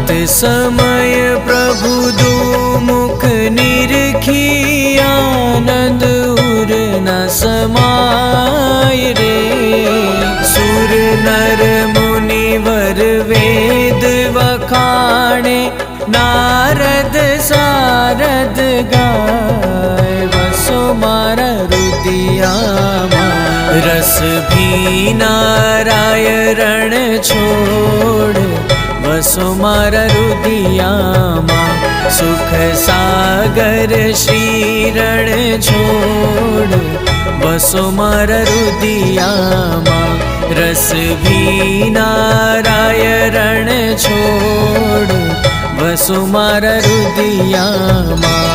रात समय प्रभु दो मुख निरखी आनंद उर न समाय रे। सुर नर मुनिवर वेद वखाणे नारद सारद गाय वसो मारा रुदियामा रस भी नारायण छोड़ સુમર રુદિયામાં સુખ સાગર શ્રીરણ છોડ બસો માર રુદિયામાં રસ રણ છોડ બસો રુદિયામાં